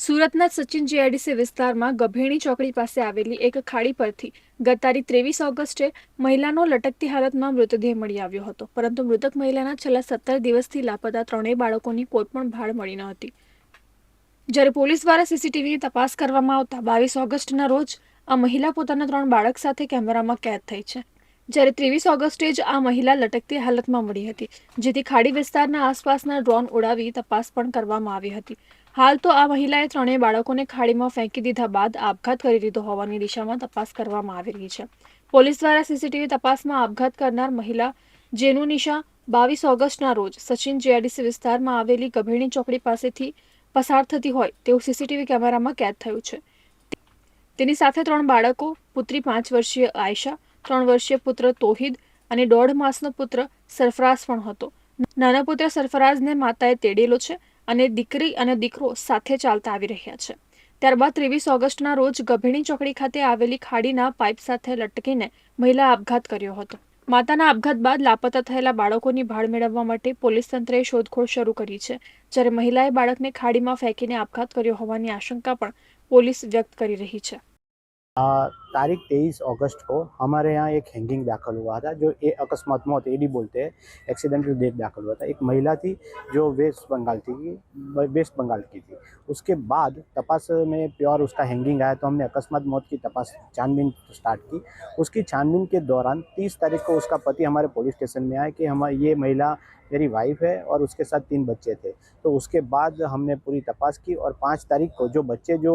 સુરતના સચિન જીઆઈડીસી વિસ્તારમાં ગભેણી ચોકડી પાસે આવેલી એક ખાડી પરથી ગત તારીખ ત્રેવીસ ઓગસ્ટે મહિલાનો લટકતી હાલતમાં મૃતદેહ મળી આવ્યો હતો. પરંતુ મૃતક મહિલાના છેલ્લા સત્તર દિવસથી લાપતા ત્રણેય બાળકોની કોઈપણ ભાળ મળી ન હતી. જ્યારે પોલીસ દ્વારા સીસીટીવીની તપાસ કરવામાં આવતા બાવીસ ઓગસ્ટના રોજ આ મહિલા પોતાના ત્રણ બાળક સાથે કેમેરામાં કેદ થઈ છે. જ્યારે ત્રેવીસ ઓગસ્ટે જ આ મહિલા લટકતી હાલતમાં મળી હતી, જેથી ખાડી વિસ્તારના આસપાસના ડ્રોન ઉડાવી તપાસ પણ કરવામાં આવી હતી. હાલ તો આ મહિલાએ ત્રણેય બાળકોને ખાડીમાં ફેંકી દીધા બાદ આપઘાત કરી દીધો હોવાની દિશામાં તપાસ કરવામાં આવી રહી છે. પોલીસ દ્વારા સીસીટીવી તપાસમાં આપઘાત કરનાર મહિલા જેનું નિશા બાવીસ ઓગસ્ટના રોજ સચિન જીઆરડીસી વિસ્તારમાં આવેલી ગભેણી ચોકડી પાસેથી પસાર થતી હોય તેવું સીસીટીવી કેમેરામાં કેદ થયું છે. તેની સાથે ત્રણ બાળકો, પુત્રી પાંચ વર્ષીય આયશા, ત્રણ વર્ષીય પુત્ર તોહિદ અને દોઢ માસનો પુત્ર સરફરાઝ પણ હતો. નાના પુત્ર સરફરાઝને માતાએ તેડેલો છે અને દીકરી અને દીકરો સાથે ચાલતા આવી રહ્યા છે. ત્યારબાદ ત્રેવીસ ઓગસ્ટના રોજ ગભેણી ચોકડી ખાતે આવેલી ખાડીના પાઇપ સાથે લટકીને મહિલા આપઘાત કર્યો હતો. માતાના આપઘાત બાદ લાપતા થયેલા બાળકોની ભાળ મેળવવા માટે પોલીસ તંત્રએ શોધખોળ શરૂ કરી છે. જ્યારે મહિલાએ બાળકને ખાડીમાં ફેંકીને આપઘાત કર્યો હોવાની આશંકા પણ પોલીસ વ્યક્ત કરી રહી છે. आ, तारीख तेईस अगस्त को हमारे यहाँ एक हैंगिंग दाखिल हुआ था जो ए अकस्मात मौत एडी बोलते हैं एक्सीडेंटल डेथ दाखिल हुआ था एक महिला थी जो वेस्ट बंगाल थी वेस्ट बंगाल की थी उसके बाद तपास में प्योर उसका हैंगिंग आया तो हमने अकस्मात मौत की तपास छानबीन स्टार्ट की उसकी छानबीन के दौरान तीस तारीख को उसका पति हमारे पुलिस स्टेशन में आया कि हम ये महिला मेरी वाइफ है और उसके साथ तीन बच्चे थे तो उसके बाद हमने पूरी तपास की और पाँच तारीख को जो बच्चे जो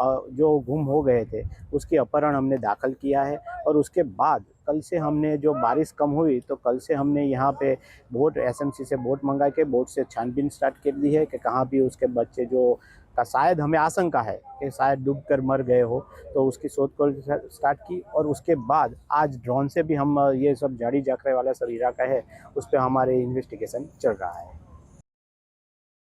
जो गुम हो गए थे उसकी अपहरण हमने दाखिल किया है और उसके बाद कल से हमने जो बारिश कम हुई तो कल से हमने यहाँ पे बोट एसएमसी से बोट मंगा के, बोट से छानबीन स्टार्ट कर दी है कि कहाँ भी उसके बच्चे जो का शायद हमें आशंका है कि शायद डूब कर मर गए हो तो उसकी शोधखोल स्टार्ट की और उसके बाद आज ड्रोन से भी हम, ये सब झाड़ी जाखरे वाला सब इलाका है, उस पर हमारे इन्वेस्टिगेशन चल रहा है।